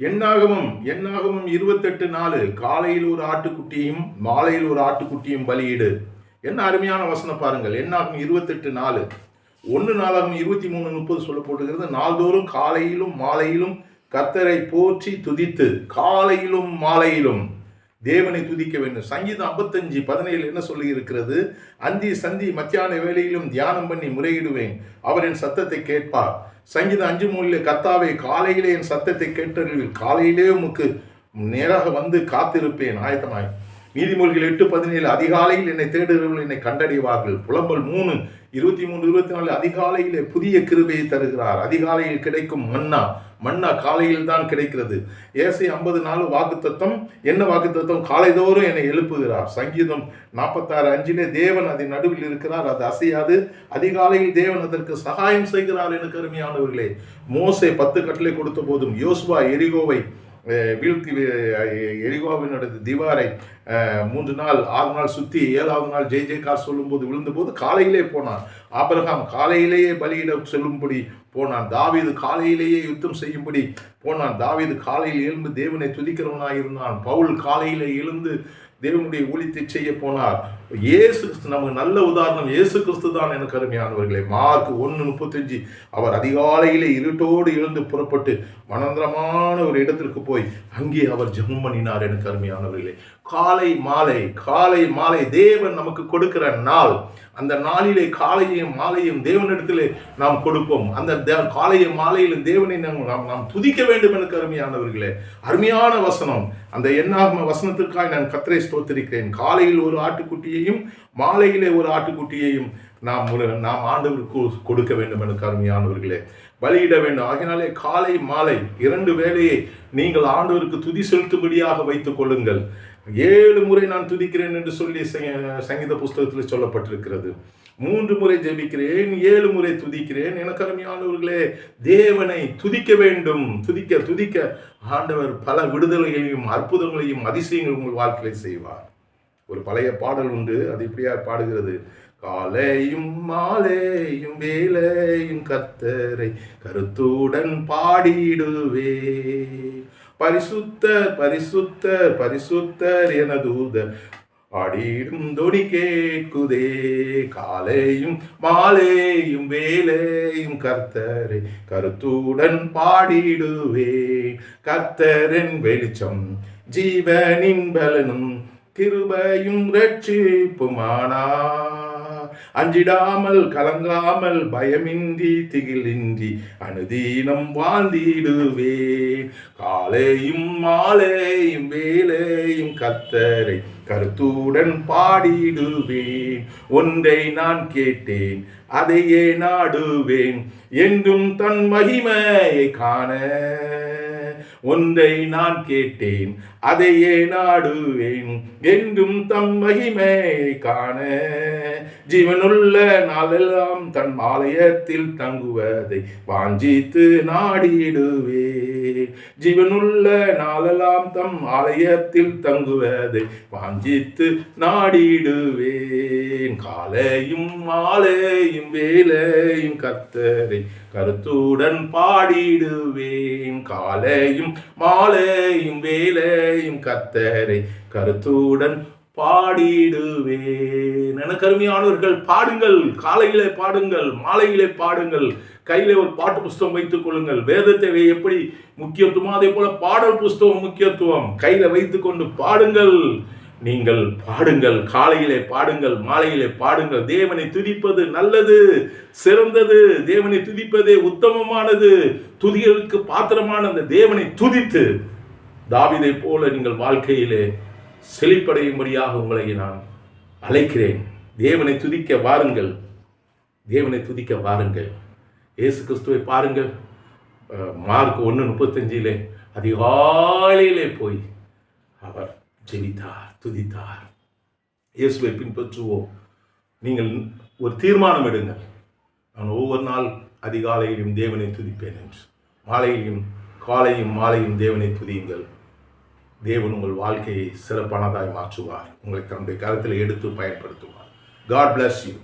எண்ணாகமம் எண்ணாகமம் இருபத்தெட்டு நாலு. காலையில் ஒரு ஆட்டுக்குட்டியும் மாலையில் ஒரு ஆட்டுக்குட்டியும் பலியிடு. என்ன அருமையான வசனம் பாருங்கள். எண்ணாகும் இருபத்தெட்டு நாலு. ஒன்று நாளாகும் இருபத்தி மூணு முப்பது சொல்லப்பட்டிருக்கிறது நாள்தோறும் காலையிலும் மாலையிலும் கர்த்தரை போற்றி துதித்து காலையிலும் மாலையிலும் தேவனை துதிக்க வேண்டும். சங்கீதம் ஐம்பத்தஞ்சு பதினேழு என்ன சொல்லி இருக்கிறது? அந்தி சந்தி மத்தியான வேலையிலும் தியானம் பண்ணி முறையிடுவேன். அவர் என் சத்தத்தை கேட்பார். சங்கீதம் அஞ்சு மூலில் கத்தாவே காலையிலே என் சத்தத்தை கேட்டறிவில் காலையிலே உமக்கு நேராக வந்து காத்திருப்பேன். ஆயத்தமாய். நீதிமொழிகள் எட்டு பதினேழு அதிகாலையில் என்னை தேடுகிறவர்கள் என்னை கண்டடைவார்கள். புலம்பல் மூணு இருபத்தி மூணு இருபத்தி நாலு அதிகாலையிலே புதிய கிருபையை தருகிறார். அதிகாலையில் கிடைக்கும் மன்னா மன்னா காலையில் தான் கிடைக்கிறது. ஏசி ஐம்பது நாலு வாக்குத்தத்தம் என்ன வாக்குத்தத்தம்? காலைதோறும் என்னை எழுப்புகிறார். சங்கீதம் நாற்பத்தாறு அஞ்சிலே தேவன் அதன் நடுவில் இருக்கிறார் அது அசையாது. அதிகாலையில் தேவன் அதற்கு சகாயம் செய்கிறார் எனக்கு அருமையானவர்களே மோசை பத்து கட்டளை கொடுத்த போதும் யோசுவா எரிகோவை வீழ்த்தி அஹ், எரிகோவினோட திவாரை மூன்று நாள் ஆறு நாள் சுற்றி ஏழாவது நாள் ஜெய் ஜெய்கார் சொல்லும்போது விழுந்தபோது காலையிலே போனான். ஆபரகாம் காலையிலேயே பலியிட சொல்லும்படி போனான். தாவீது காலையிலேயே யுத்தம் செய்யும்படி போனான். தாவீது காலையில் எழுந்து தேவனை துதிக்கிறவனாக இருந்தான் பவுல் காலையில் எழுந்து தேவனுடைய ஊழியத்தை செய்ய போனார் இயேசு கிறிஸ்து நமக்கு நல்ல உதாரணம். இயேசு கிறிஸ்து தான் எனக்கு அருமையானவர்களே. மார்க் ஒன்று முப்பத்தஞ்சு அவர் அதிகாலையிலே இருட்டோடு எழுந்து புறப்பட்டு மனந்திரமான ஒரு இடத்திற்கு போய் அங்கே அவர் ஜெபம் பண்ணினார் எனக்கு அருமையானவர்களே. காலை மாலை காலை மாலை தேவன் நமக்கு கொடுக்கிற நாள். அந்த நாளிலே காலையும் மாலையும் தேவனிடத்திலே நாம் கொடுப்போம். அந்த காலையும் மாலையிலும் தேவனை நாம் நாம் நாம் துதிக்க வேண்டும் எனக்கு அருமையானவர்களே. அருமையான வசனம். அந்த எண்ணாகம வசனத்திற்காக நான் கத்திரை ஸ்தோத்திருக்கிறேன். காலையில் ஒரு ஆட்டுக்குட்டியையும் மாலையிலே ஒரு ஆட்டுக்குட்டியையும் நாம் நாம் ஆண்டவருக்கு கொடுக்க வேண்டும் எனக்கு அருமையானவர்களே. பலியிட வேண்டும். ஆகினாலே காலை மாலை இரண்டு வேளையை நீங்கள் ஆண்டவருக்கு துதி செலுத்தும்படியாக வைத்துக் கொள்ளுங்கள். ஏழு முறை நான் துதிக்கிறேன் என்று சொல்லி சங்க- சங்கீத புஸ்தகத்தில் சொல்லப்பட்டிருக்கிறது. மூன்று முறை ஜெபிக்கிறேன் ஏழு முறை துதிக்கிறேன். எனக்கு அருமையானவர்களே தேவனை துதிக்க வேண்டும். துதிக்க துதிக்க ஆண்டவர் பல விடுதலைகளையும் அற்புதங்களையும் அதிசயங்களும் உங்கள் வாழ்க்கையில் செய்வார். ஒரு பழைய பாடல் உண்டு அது இப்படியா பாடுகிறது? காலையும் மாலையும் வேலையும் கத்தரை கருத்துடன் பாடிடுவே. பரிசுத்தர் பரிசுத்தர் பரிசுத்தர் என தூதர் பாடிடும் தொடி கேட்குதே. காலையும் மாலையும் வேலையும் கர்த்தரை கருத்துடன் பாடிடுவே. கர்த்தரின் வெளிச்சம் ஜீவனின் பலனும் கிருபையும் ரட்சிப்புமானா அஞ்சிடாமல் கலங்காமல் பயமின்றி திகிலின்றி அனுதீனம் வாழ்ந்திடுவேன் காலையும் மாலையும் வேலையும் கத்தரை கருத்துடன் பாடிடுவேன். ஒன்றை நான் கேட்டேன் அதையே நாடுவேன். என்றும் தன் மகிமையை காண ஒன்றை நான் கேட்டேன் அதையே நாடுவேன் என்றும் தம் மகிமையை காண. ஜீவனுள்ள நாளெல்லாம் தன் ஆலயத்தில் தங்குவதை வாஞ்சித்து நாடிடுவேன். ஜீவனுள்ள நாளெல்லாம் தம் ஆலயத்தில் தங்குவதை வாஞ்சித்து நாடிடுவேன். காலையும் மாலையும் வேலையும் கத்தரை கருத்துடன் பாடிடுவேன். காலையும் மாலையும் வேலையும் கத்தரை கருத்துடன் பாடிடுவேன். என கருமையானவர்கள் பாடுங்கள். காலையிலே பாடுங்கள் மாலையிலே பாடுங்கள். கையிலே ஒரு பாட்டு புஸ்தகம் வைத்துக் கொள்ளுங்கள். வேதத்தை எப்படி முக்கியத்துவம்? அதே போல பாடல் புஸ்தகம் முக்கியத்துவம். கையில வைத்துக்கொண்டு பாடுங்கள். நீங்கள் பாடுங்கள். காலையிலே பாடுங்கள் மாலையிலே பாடுங்கள். தேவனை துதிப்பது நல்லது சிறந்தது. தேவனை துதிப்பதே உத்தமமானது. துதிகளுக்கு பாத்திரமான அந்த தேவனை துதித்து தாவிதை போல நீங்கள் வாழ்க்கையிலே செழிப்படையும்படியாக உங்களை நான் அழைக்கிறேன். தேவனை துதிக்க வாருங்கள். தேவனை துதிக்க வாருங்கள். இயேசு கிறிஸ்துவை பாருங்கள். மார்க் ஒன்று முப்பத்தஞ்சிலே அதிகாலையிலே போய் அவர் ஜெபித்தார் துதித்தார். இயேசுவை பின்பற்றுவோம். நீங்கள் ஒரு தீர்மானம் எடுங்கள். நான் ஒவ்வொரு நாள் அதிகாலையிலும் தேவனை துதிப்பேன் என்று. மாலையிலும் காலையும் மாலையும் தேவனை துதியுங்கள். தேவன் உங்கள் வாழ்க்கையை சிறப்பானதாய் மாற்றுவார். உங்களை தன்னுடைய கருத்தில் எடுத்து பயன்படுத்துவார். God bless you